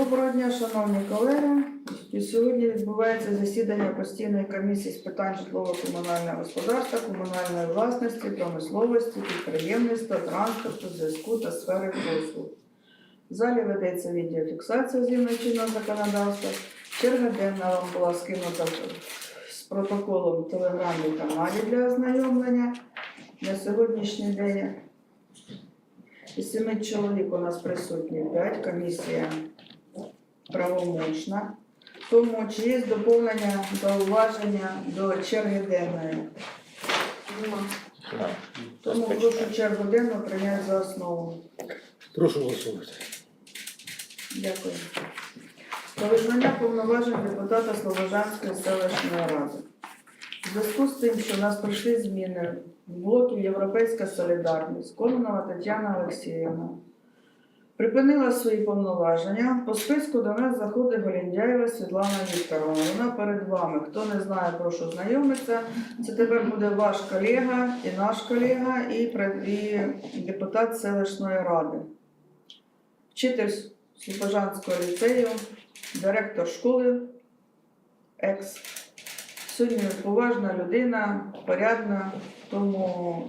Доброго дня, шановні колеги. Сьогодні відбувається засідання постійної комісії з питань житлово-комунального господарства, комунальної власності, промисловості, підприємництва, транспорту, зв'язку та сфери послуг. В залі ведеться відеофіксація згідно чинного законодавства. Черга денна вам була скинута з протоколом в телеграмі каналі для ознайомлення. На сьогоднішній день із семи чоловік у нас присутні 5, комісія правомочна. Тому чи є доповнення, зауваження до черги денної? Тому прошу чергу денну прийняти за основу. Прошу голосувати. Дякую. Про визнання повноважень депутата Слобожанської селищної ради. У зв'язку з тим, що в нас прийшли зміни в блокі Європейська Солідарність, Кононова Тетяна Олексіївна припинила свої повноваження. По списку до нас заходить Голіндяєва Світлана Вікторовна. Вона перед вами. Хто не знає, прошу знайомитися. Це тепер буде ваш колега і наш колега, і, депутат селищної ради. Вчитель Слобожанського ліцею, директор школи, екс. Сьогодні поважна людина, порядна, тому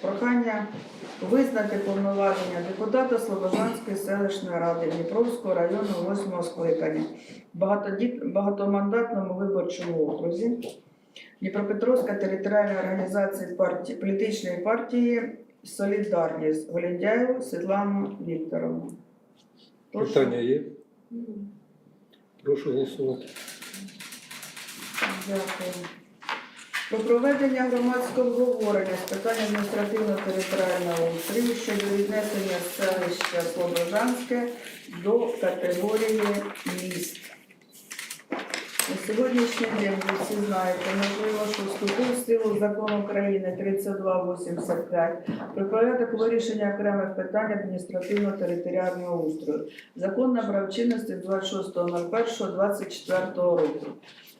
прохання визнати повноваження депутата Слобожанської селищної ради Дніпровського району 8 скликання в багатодіт- багатомандатному виборчому окрузі Дніпропетровська територіальна організація партії, політичної партії Солідарність Голіндяєву Світлану Вікторовну. Прошу. Питання є? Прошу голосувати. Дякую. Про проведення громадського обговорення з питань адміністративно-територіального устрою щодо віднесення селища Слобожанське до категорії міст. На сьогоднішній день ви всі знаєте, можливо, що вступив в силу закон України 3285 про порядок вирішення окремих питань адміністративно-територіального устрою. Закон набрав чинності 26.01.24 року.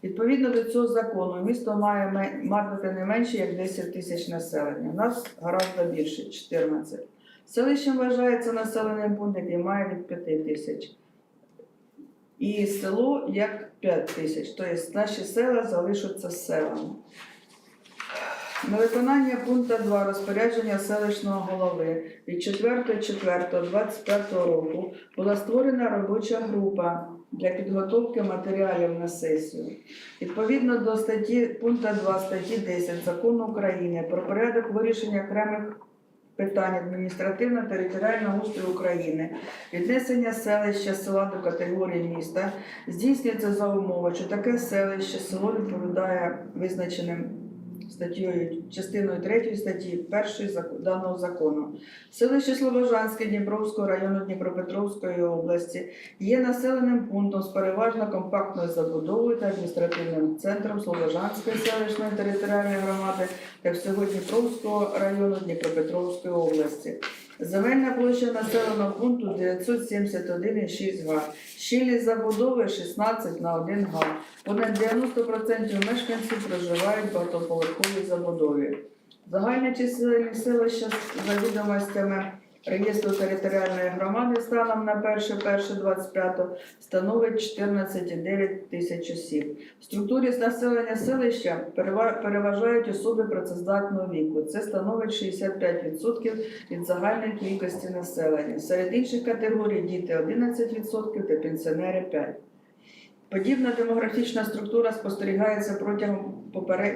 Відповідно до цього закону, місто має мати не менше як 10 тисяч населення. У нас гораздо більше 14. Селищем вважається населений пункт, який має від 5 тисяч. І село як 5 тисяч. Тобто наші села залишаться селами. На виконання пункту 2 розпорядження селищного голови від 4.4.25 року була створена робоча група для підготовки матеріалів на сесію. Відповідно до статті пункту 2 статті 10 Закону України про порядок вирішення окремих питань адміністративно-територіального устрою України, віднесення селища села до категорії міста здійснюється за умови, що таке селище село відповідає визначеним статтєю частиною 3 статті 1 даного закону. Селище Слобожанське Дніпровського району Дніпропетровської області є населеним пунктом з переважно компактною забудовою та адміністративним центром Слобожанської селищної територіальної громади та всього Дніпровського району Дніпропетровської області. Земельна площа населеного пункту 971,6 га. Щілі забудови 16 на 1 га. Понад 90% мешканців проживають в багатоповерховій забудові. Загальна чисельність селища за відомостями реєстру територіальної громади станом на 1.1.25 становить 14,9 тисяч осіб. В структурі населення селища переважають особи працездатного віку. Це становить 65% від загальної кількості населення. Серед інших категорій діти 11% та пенсіонери 5%. Подібна демографічна структура спостерігається протягом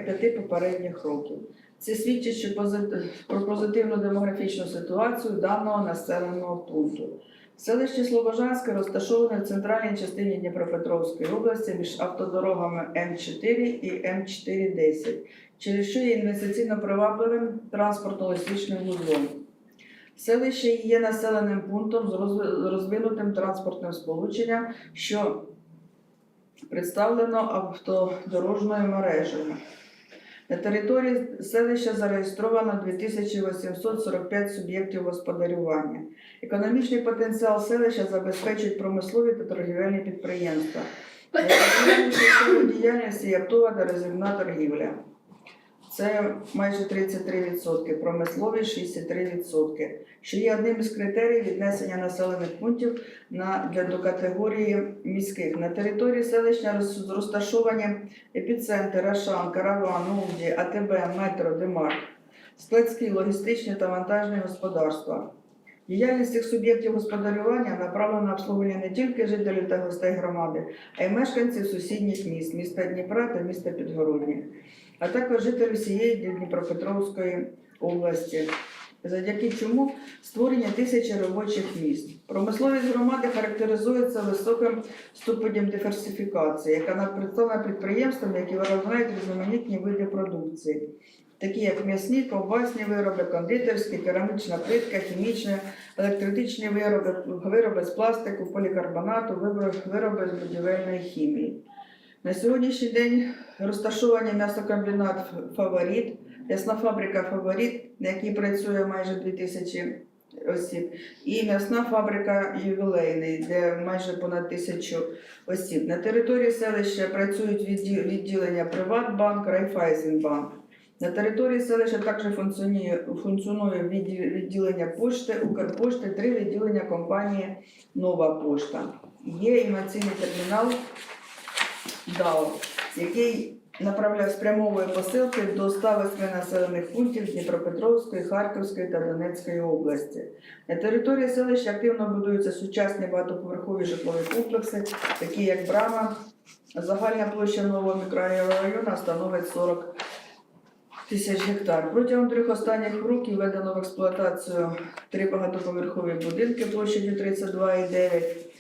п'яти попередніх років. Це свідчить що пози- про позитивну демографічну ситуацію даного населеного пункту. Селище Слобожанське розташоване в центральній частині Дніпропетровської області між автодорогами М4 і М410, через що є інвестиційно привабливим транспортно-логістичним вузлом. Селище є населеним пунктом з розвинутим транспортним сполученням, що представлено автодорожною мережею. На території селища зареєстровано 2845 суб'єктів господарювання. Економічний потенціал селища забезпечують промислові та торгівельні підприємства. Діяльності є оптова та розівна торгівля. Це майже 33%, промисловість 63%, що є одним із критеріїв віднесення населених пунктів на, для, до категорії міських. На території селища розташовані епіцентр, Рошан, Караван, Увді, АТБ, Метро, Демарк, складські, логістичні та вантажні господарства. Діяльність цих суб'єктів господарювання направлена на обслуговування не тільки жителів та гостей громади, а й мешканців сусідніх міст, міста Дніпра та міста Підгородні, а також жителів всієї Дніпропетровської області, завдяки чому створення тисячі робочих місць. Промисловість громади характеризується високим ступенем диверсифікації, яка представлена підприємствами, які виробляють різноманітні види продукції. Такі як м'ясні, ковбасні вироби, кондитерські, керамічна плитка, хімічні, електротичні вироби, вироби з пластику, полікарбонату, вироби з будівельної хімії. На сьогоднішній день розташовані м'ясокомбінат Фаворіт, м'ясна фабрика Фаворіт, на якій працює майже 2000 осіб, і м'ясна фабрика Ювілейний, де майже понад тисячу осіб. На території селища працюють відділення Приватбанк, Райфайзенбанк. На території селища також функціонує, функціонує відділення пошти, Укрпошти, три відділення компанії Нова Пошта. Є інноваційний термінал ДАО, який направляє спрямовує посилки до 108 населених пунктів Дніпропетровської, Харківської та Донецької області. На території селища активно будуються сучасні багатоповерхові житлові комплекси, такі як Брама. Загальна площа нового мікрорайону становить 40 тисяч гектар. Протягом трьох останніх років введено в експлуатацію три багатоповерхові будинки площадю 32,9.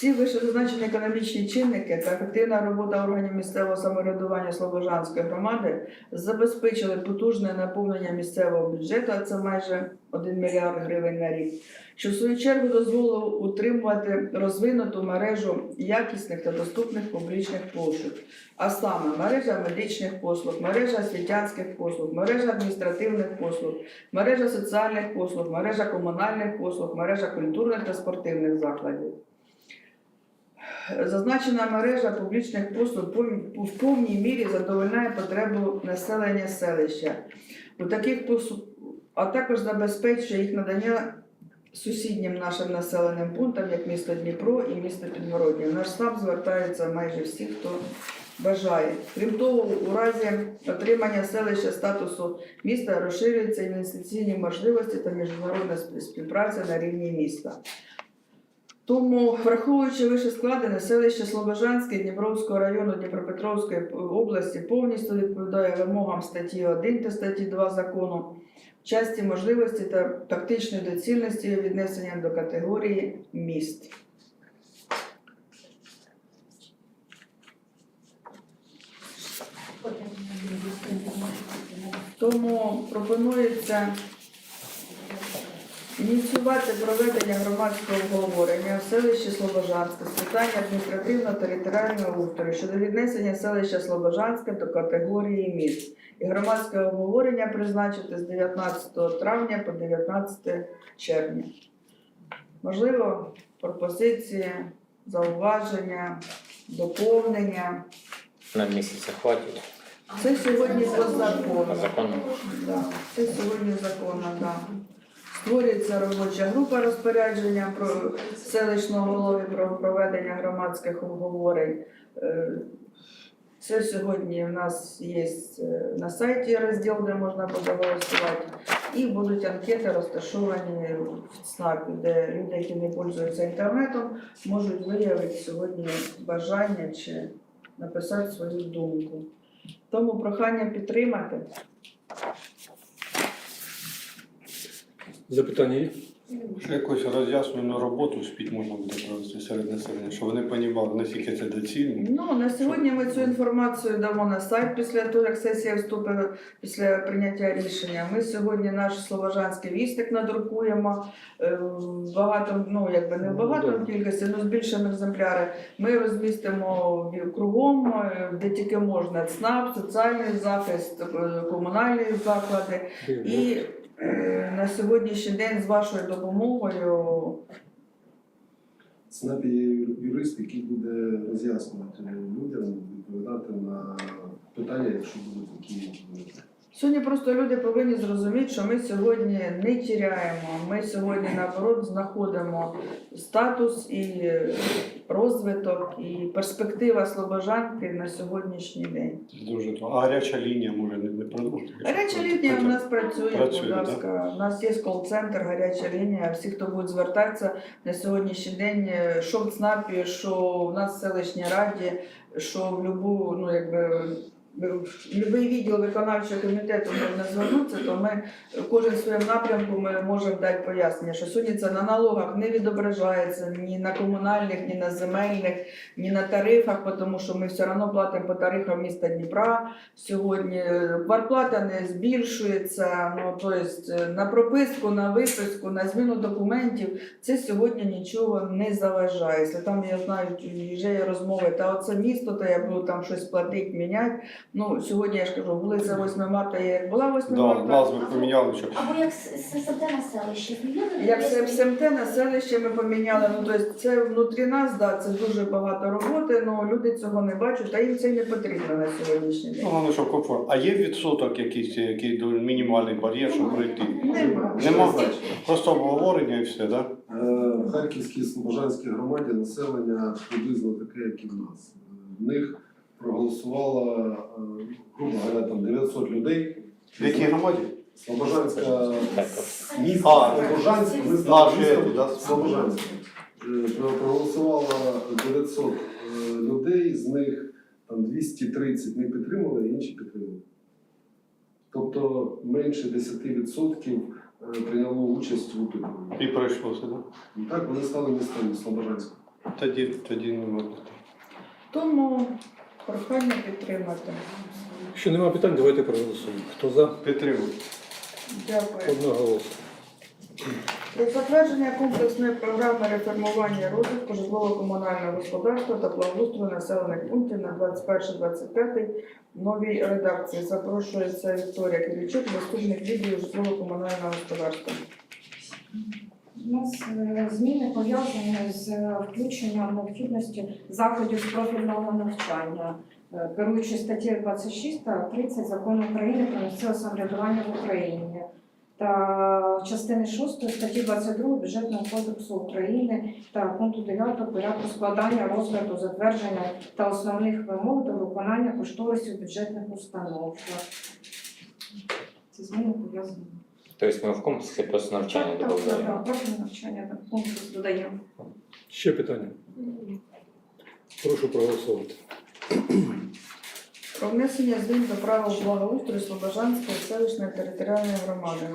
Всі вищезазначені економічні чинники та ефективна робота органів місцевого самоврядування Слобожанської громади забезпечили потужне наповнення місцевого бюджету, а це майже 1 мільярд гривень на рік, що в свою чергу дозволило утримувати розвинуту мережу якісних та доступних публічних послуг, а саме мережа медичних послуг, мережа освітянських послуг, мережа адміністративних послуг, мережа соціальних послуг, мережа комунальних послуг, мережа культурних та спортивних закладів. Зазначена мережа публічних послуг в повній мірі задовольняє потребу населення селища. У таких послуг, а також забезпечує їх надання сусіднім нашим населеним пунктам, як місто Дніпро і місто Підгороднє. В Наш штаб звертаються майже всі, хто бажає. Крім того, у разі отримання селища статусу міста розширюються інвестиційні можливості та міжнародна співпраця на рівні міста. Тому, враховуючи вище складене, селище Слобожанське Дніпровського району Дніпропетровської області повністю відповідає вимогам статті 1 та статті 2 закону в часті можливості та тактичної доцільності віднесення до категорії міст. Тому пропонується ініціювати проведення громадського обговорення в селищі Слобожанське з питання адміністративно-територіального устрою щодо віднесення селища Слобожанське до категорії міст. І громадське обговорення призначити з 19 травня по 19 червня. Можливо, пропозиції, зауваження, доповнення. На місяця хватить. Це сьогодні по закону. По закону. Да, це сьогодні законно, да. Створюється робоча група розпорядження про селищного голови про проведення громадських обговорень. Е, Це сьогодні в нас є е, на сайті розділ, де можна буде голосувати. І будуть анкети розташовані в ЦНАПі, де люди, які не пользуються інтернетом, можуть виявити сьогодні бажання чи написати свою думку. Тому прохання підтримати. Запитання є? Що якусь роз'яснену роботу спіть можна буде провести серед населення, щоб вони розуміли, наскільки це доцільно. Ну на сьогодні ми цю інформацію дамо на сайт після того, як сесія вступить після прийняття рішення. Ми сьогодні наш слобожанський вістик надрукуємо е, багато, ну якби не в багато кількості, але збільшимо екземпляри. Ми розмістимо кругом, е, де тільки можна ЦНАП, соціальний захист, е, комунальні заклади. І на сьогоднішній день з вашою допомогою ЦНАПі є юрист, який буде роз'яснювати людям, відповідати на питання, якщо будуть такі. Сьогодні просто люди повинні зрозуміти, що ми сьогодні не тіряємо. Ми сьогодні наоборот знаходимо статус і розвиток, і перспектива Слобожанки на сьогоднішній день. Дуже добре. А гаряча лінія може не, не продовжити? Гаряча лінія у нас працює, Працює, будь ласка. У нас є кол-центр, гаряча лінія. Всі, хто будуть звертатися на сьогоднішній день, е, що в ЦНАПі, що в нас в селищній раді, що в любу, ну якби. Любий відділ виконавчого комітету можна звернутися, то ми кожен в своєму напрямку ми можемо дати пояснення, що сьогодні це на налогах не відображається ні на комунальних, ні на земельних, ні на тарифах, тому що ми все одно платимо по тарифам міста Дніпра. Сьогодні квартплата не збільшується. Ну тобто на прописку, на виписку, на зміну документів це сьогодні нічого не заважає. Там я знаю, вже є розмови, та оце місто, то я буду там щось платити, міняти. Ну сьогодні я ж кажу, вулиця 8 марта є як була 8 Да, марта. назви поміняли, що Або як ССД на змінили? Як це СМТ на селище ми поміняли, ну тобто це внутрі нас, да, це дуже багато роботи, але люди цього не бачать, та їм це й не потрібно на сьогоднішній Ну, день. головне, щоб комфорт. А є відсоток якийсь, який до- мінімальний бар'єр, щоб пройти? Нема. Нема. Просто обговорення і все, так? Да? Е, В Харківській Слобожанській громаді населення приблизно таке, як і в нас. Е, В них проголосувало, е, грубо говоря, там 900 людей. В якій громаді? Слобожанська Так. місто, А, Слобожанськ, ми наші, стали містом да, Слобожанськ. Е, Проголосувало 900 е, людей, з них там 230 не підтримали, а інші підтримали. Тобто менше 10% е, прийняло участь в опитуванні. І пройшлося, так? І так вони стали містом Слобожанська. Тоді, тоді не можна. Тому прохання підтримати. Якщо немає питань, давайте проголосуємо. Хто за? Підтримую. Дякую. Одноголосно. Про затвердження комплексної програми реформування розвитку житлово-комунального господарства та благоустрою населених пунктів на 21-25 в новій редакції. Запрошується Вікторія Киричук, заступник відділу житлово-комунального господарства. У нас е, зміни пов'язані з е, включенням необхідності заходів профільного навчання, Е, керуючи статтею 26 та 30 закону України про місцеве самоврядування в Україні та частини 6 статті 22 бюджетного кодексу України та пункту 9 порядку складання розгляду затвердження та основних вимог до виконання кошторисів бюджетних установ. Ці зміни пов'язані. Тобто ми в комплексі просто навчання так, так, додаємо. так, профільне навчання, так, пункт додаємо. Ще питання. Прошу проголосувати. Про внесення змін до правил благоустрою Слобожанської селищної територіальної громади.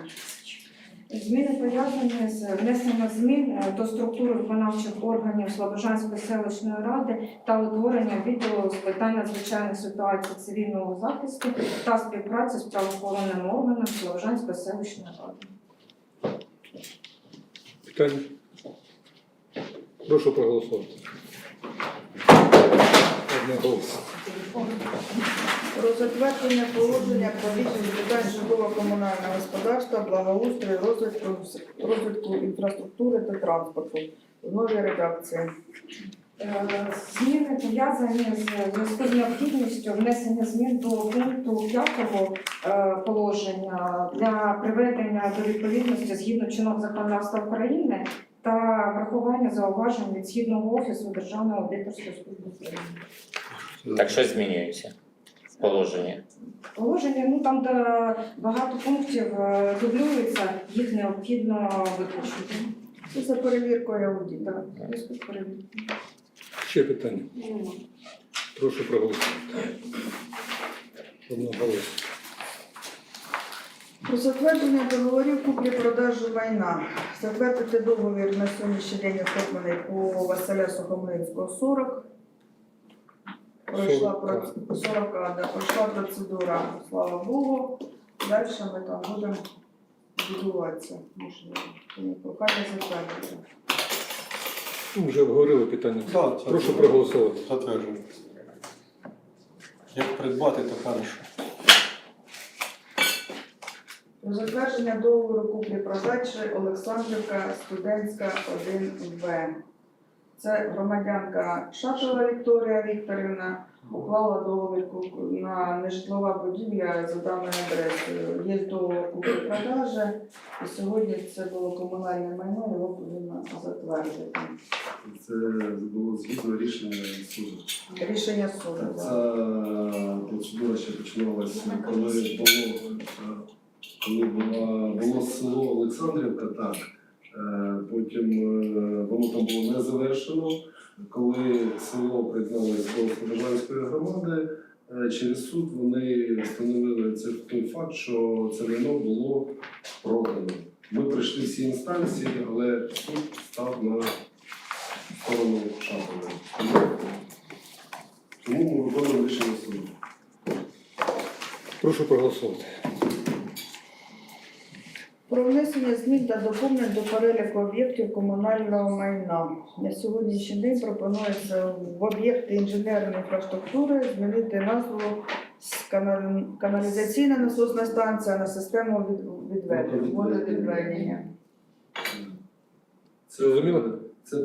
Зміни пов'язані з внесенням змін е, до структури виконавчих органів Слобожанської селищної ради та утворення відділу з питань надзвичайних ситуацій цивільного захисту та співпраці з правоохоронним органом Слобожанської селищної ради. Питання? Прошу проголосувати. Одноголосно. Про затвердження положення про відділ питань житлово-комунального господарства, благоустрою, розвитку, розвитку інфраструктури та транспорту в новій редакції. Е, Зміни пов'язані з зв'язку з необхідністю внесення змін до пункту 5 положення для приведення до відповідності згідно чинного законодавства України та врахування зауважень від Східного офісу Державної аудиторської служби України. Так що змінюється в положенні? Положення, ну там, де багато пунктів е, дублюється, їх необхідно виключити. Це за перевіркою аудиту. Зв'язку з перевіркою. Ще питання. Прошу проголосувати. Одноголосно. Про затвердження договорів куплі-продажу майна. Затвердити договір на сьогоднішній день оформлений по Василя Сухомлинського 40. Пройшла 40, 40, да, пройшла процедура, слава Богу. Далі ми там будемо будуватися. Можливо. Прохання затвердити. Ну, Вже обговорили питання. Да, Прошу проголосувати. Затверджую. Як придбати, то хорошо. Про затвердження договору куплі-продажі Олександрівка, студентська 1В. Це громадянка Шатова Вікторія Вікторівна уклала договір на нежитлова будівля за даною адресою. Є договір купівлі-продажі, і сьогодні це було комунальне майно, його повинно затвердити. Це було згідно рішення суду. Рішення суду. Ця процедура ще починалася, коли було, коли була, було село Олександрівка, так. Е, Потім е, воно там було не завершено. Коли село приєдналося до Слобожанської громади, е, через суд вони встановили це той факт, що це майно було продано. Ми пройшли всі інстанції, але суд став на сторону. Тому тому ми виконуємо рішення суду. Прошу проголосувати. Про внесення змін та доповнень до переліку об'єктів комунального майна. На сьогоднішній день пропонується в об'єкти інженерної інфраструктури змінити назву з каналізаційна насосна станція на систему відведення, водовідведення. Це, Зрозуміло? це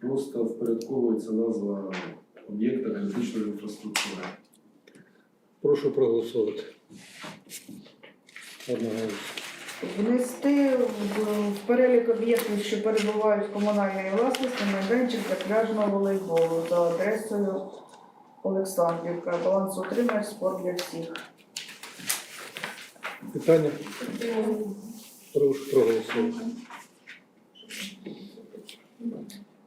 просто впорядковується назва об'єкта критичної інфраструктури. Прошу проголосувати. Одного. Внести в, перелік об'єктів, що перебувають в комунальній власності, майданчик для пляжного волейболу за адресою Олександрівка. Баланс утримає спорт для всіх. Питання? Прошу проголосувати.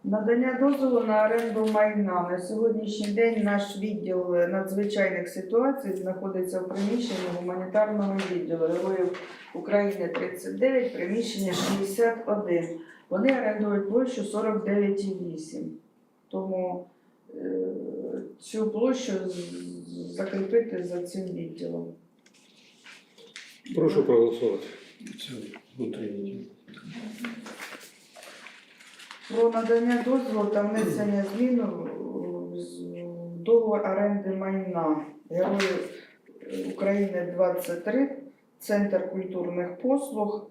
Надання дозволу на оренду майна. На сьогоднішній день наш відділ надзвичайних ситуацій знаходиться в приміщенні гуманітарного відділу Героїв України 39, приміщення 61. Вони орендують площу 49,8. Тому е, цю площу з- закріпити за цим відділом. Прошу проголосувати. Це внутрішній. Про надання дозволу та внесення змін в договор оренди майна Героїв України 23, Центр культурних послуг.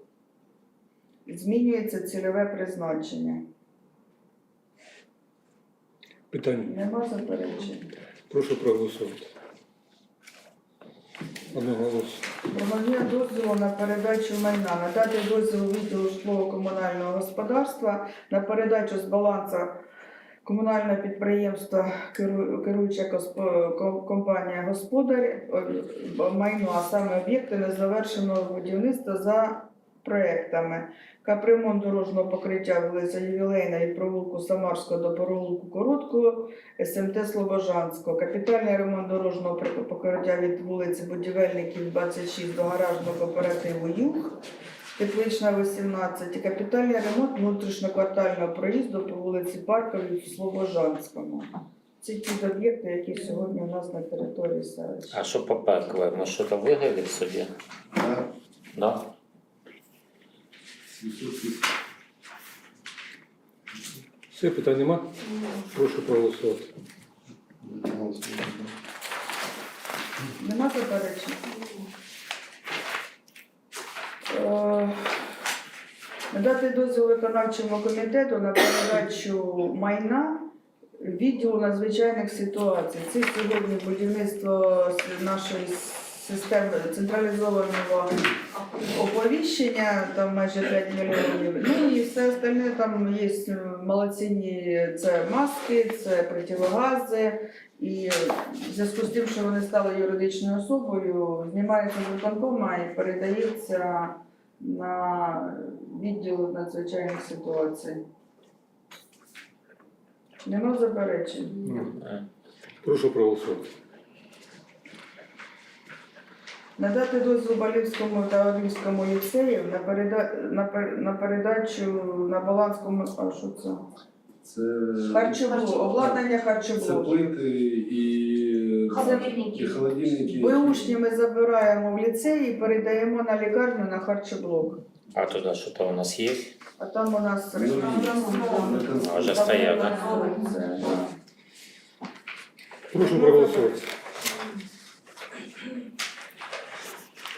Змінюється цільове призначення. Питання. Нема заперечень. Прошу проголосувати. Одного голосу. Дозволу на передачу майна. Надати дозвіл відділу житлово-комунального господарства на передачу з балансу комунального підприємства керуюча компанія Господар е, майно, а саме об'єкти незавершеного будівництва за проектами. Капремонт дорожнього покриття вулиця Ювілейна від провулку Самарського до провулку Короткого, СМТ Слобожанського. Капітальний ремонт дорожнього покриття від вулиці Будівельників 26 до гаражного кооперативу Юг. Теплична 18 і капітальний ремонт внутрішньоквартального проїзду по вулиці Парковій в Слобожанському. Це ті об'єкти, які сьогодні у нас на території селища. А що по Петкове? Ми що то виграли в суді? Так, Да? 700 тисяч. Все, питань нема? Прошу проголосувати. Нема заперечень? Е, Надати дозвіл виконавчому комітету на передачу майна відділу надзвичайних ситуацій. Це сьогодні будівництво нашої системи централізованого оповіщення, там майже 5 мільйонів. Ну і все остальне там є молодцінні, це маски, це противогази. І в зв'язку з тим, що вони стали юридичною особою, знімається з виконкома і передається на відділ надзвичайних ситуацій. Нема заперечень. Прошу проголосувати. Надати дозвіл Балівському та Олівському ліцею на, переда... на, пер- на передачу на баланс кому... А що це? Це, Харчоблок, обладнання це харчоблоку. плити і, і Холодильники. холодильники. Беушні ми забираємо в ліцей і передаємо на лікарню на харчоблок. А туди що то у нас є? А там у нас Ну, А, вже стоять, да? Це. Прошу проголосувати.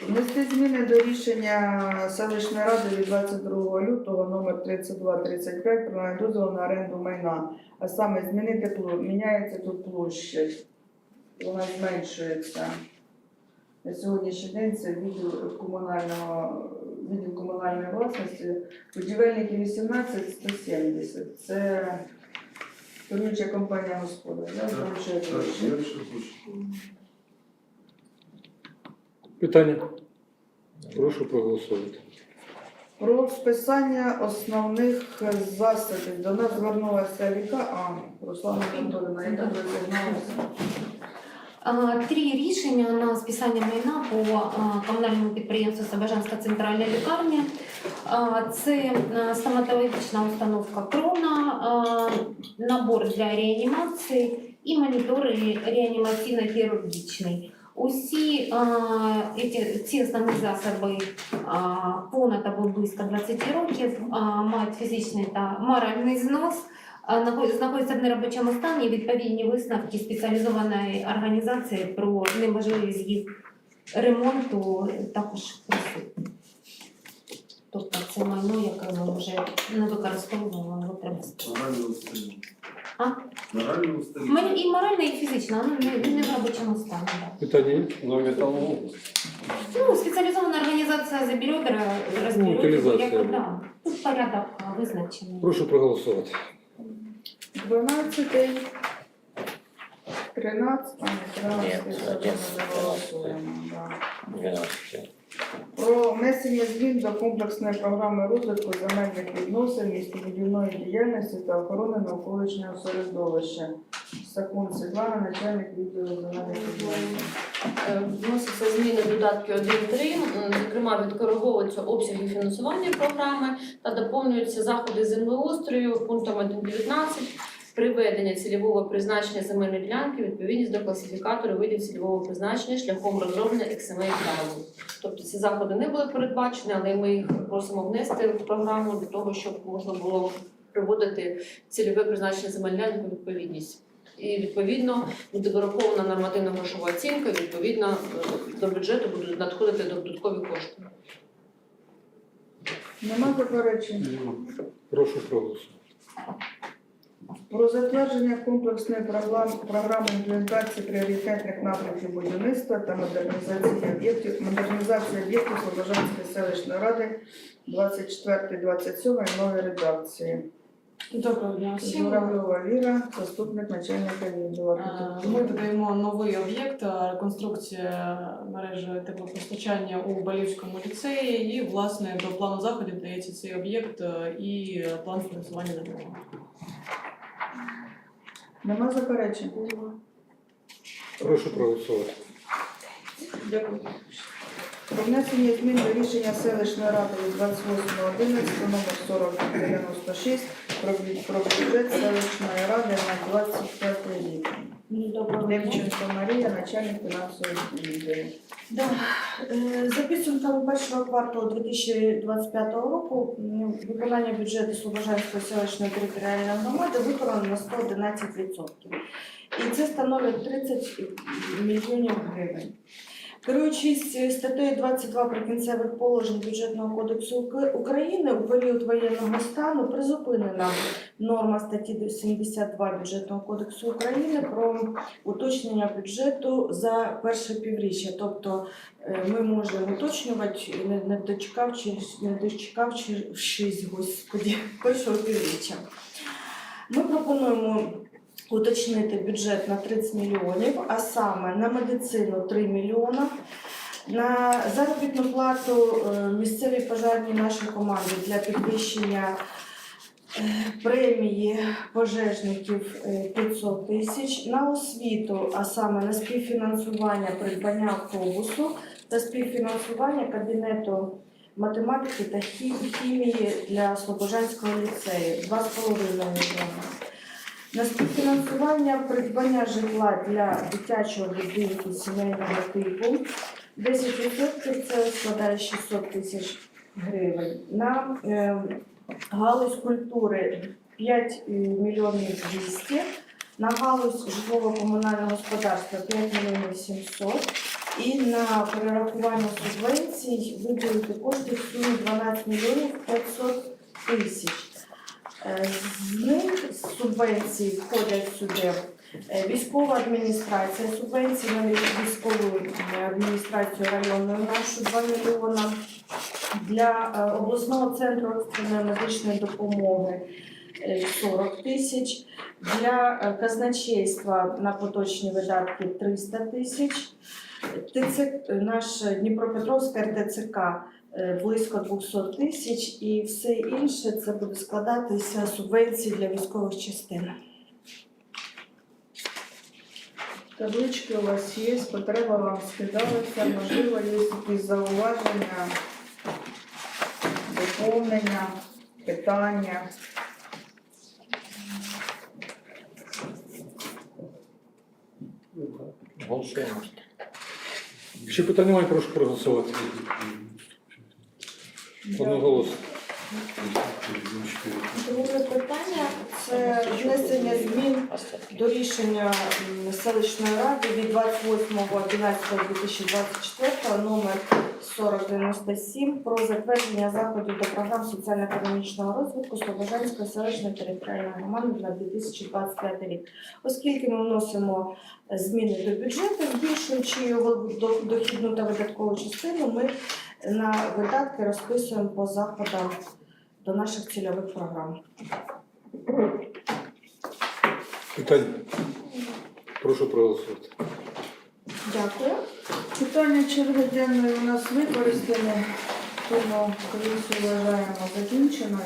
Внести зміни до рішення селищної ради від 22 лютого номер 3235 про надання дозволу на оренду майна. А саме змінити площу. Міняється тут площа. Вона зменшується. На сьогоднішній день це відділ комунального відділ комунальної власності. Будівельники 18 170. Це керуюча компанія господар. Да? Зменшує Так, площу. менше площа. Питання? Прошу проголосувати. Про списання основних засобів. До нас звернулася Віка. А, Руслана Анатолійовна, яка ви звернулася? А, Три рішення на списання майна по а, комунальному підприємству Слобожанська центральна лікарня. А, Це а, стоматологічна установка крона, а, набор для реанімації і монітори реанімаційно-хірургічний. Усі а, ці основні засоби а, понад або близько 20 років а, мають фізичний та моральний знос а, знаходяться в неробочому стані відповідні висновки спеціалізованої організації про неможливість їх ремонту також присутні. Тобто це майно, яке ми вже не використовуємо, його треба списати. Морально. А? Ми і морально, і фізично, воно не, не в робочому стані. Да. Питання є? На металолом. Ну, спеціалізована організація заберет, розберет, утилізація. як да. Тут порядок а, визначений. Прошу проголосувати. 12, 13, а, не 13, Ні, це один. ми не голосуємо. Да. 12. Про внесення змін до комплексної програми розвитку земельних відносин, містобудівної діяльності та охорони навколишнього середовища. Сакун Світлана, начальник відділу земельних відносин. Е, Вносяться зміни додатки 1.3, зокрема відкориговуються обсяги фінансування програми та доповнюються заходи землеустрою пунктом 1.19 приведення цільового призначення земельної ділянки відповідність до класифікатору видів цільового призначення шляхом розроблення XML плану. Тобто ці заходи не були передбачені, але ми їх просимо внести в програму для того, щоб можна було приводити цільове призначення земельної ділянки відповідність. І відповідно буде вирахована нормативна грошова оцінка, відповідно е, до бюджету будуть надходити додаткові кошти. Нема заперечень? Прошу проголосувати. Про затвердження комплексної програм- програми імплементації пріоритетних напрямків будівництва та модернізації об'єктів модернізації об'єктів Слобожанської селищної ради 24-27 нової редакції. Доброго дня. Журавльова Віра, заступник начальника відділу Е, Ми додаємо новий об'єкт е, реконструкція мережі теплопостачання у Балівському ліцеї. І власне до плану заходів дається цей об'єкт е, і план фінансування на нього. Нема заперечень? Прошу проголосувати. Дякую. Про внесення змін до рішення селищної ради від 28.11 номер 4096 про, бю- про бюджет селищної ради на 25 рік. Левченко Марія, начальник фінансової відділу. Да. Е, За підсумками першого кварталу 2025 року виконання бюджету Слобожанської селищної територіальної громади виконано на 111%. І це становить 30 мільйонів гривень. Керуючись статтею 22 прикінцевих положень бюджетного кодексу України у період воєнного стану призупинена норма статті 72 бюджетного кодексу України про уточнення бюджету за перше півріччя. Тобто е, ми можемо уточнювати, не дочекавшись, не дочекавшись, господі, першого півріччя. Ми пропонуємо уточнити бюджет на 30 мільйонів, а саме на медицину 3 мільйона. На заробітну плату е, місцевій пожежній нашій команді для підвищення е, премії пожежників е, 500 тисяч, на освіту, а саме на співфінансування придбання автобусу та співфінансування кабінету математики та хімії для Слобожанського ліцею 2,5 мільйона. На співфінансування придбання житла для дитячого будинку сімейного типу 10% це складає 600 тисяч гривень. На е, галузь культури 5 мільйонів 200, на галузь житлово-комунального господарства 5 мільйонів 700 і на перерахування субвенцій виділити кошти в сумі 12 мільйонів 500 тисяч. Е, З субвенцій входять сюди е, військова адміністрація, субвенції на військову е, адміністрацію районної нашу 2 мільйона. Для обласного центру екстреної медичної допомоги е, 40 тисяч. Для казначейства на поточні видатки 300 тисяч. Наш Дніпропетровська РТЦК близько 200 тисяч і все інше це буде складатися субвенції для військових частин. Таблички у вас є, потреба вам скидалася, можливо, є якісь зауваження, доповнення, питання. Голосуємо. Якщо питань немає, прошу проголосувати. Одноголосно. Друге питання це внесення змін до рішення селищної ради від 28.11.2024 номер 4097 про затвердження заходів до програм соціально-економічного розвитку Слобожанської селищної територіальної громади на 2025 рік. Оскільки ми вносимо зміни до бюджету, збільшуючи його до- дохідну та видаткову частину, ми на видатки розписуємо по заходам до наших цільових програм. Питання. Прошу проголосувати. Дякую. Питання черги денної у нас використані, тому комісію вважаємо закінченою.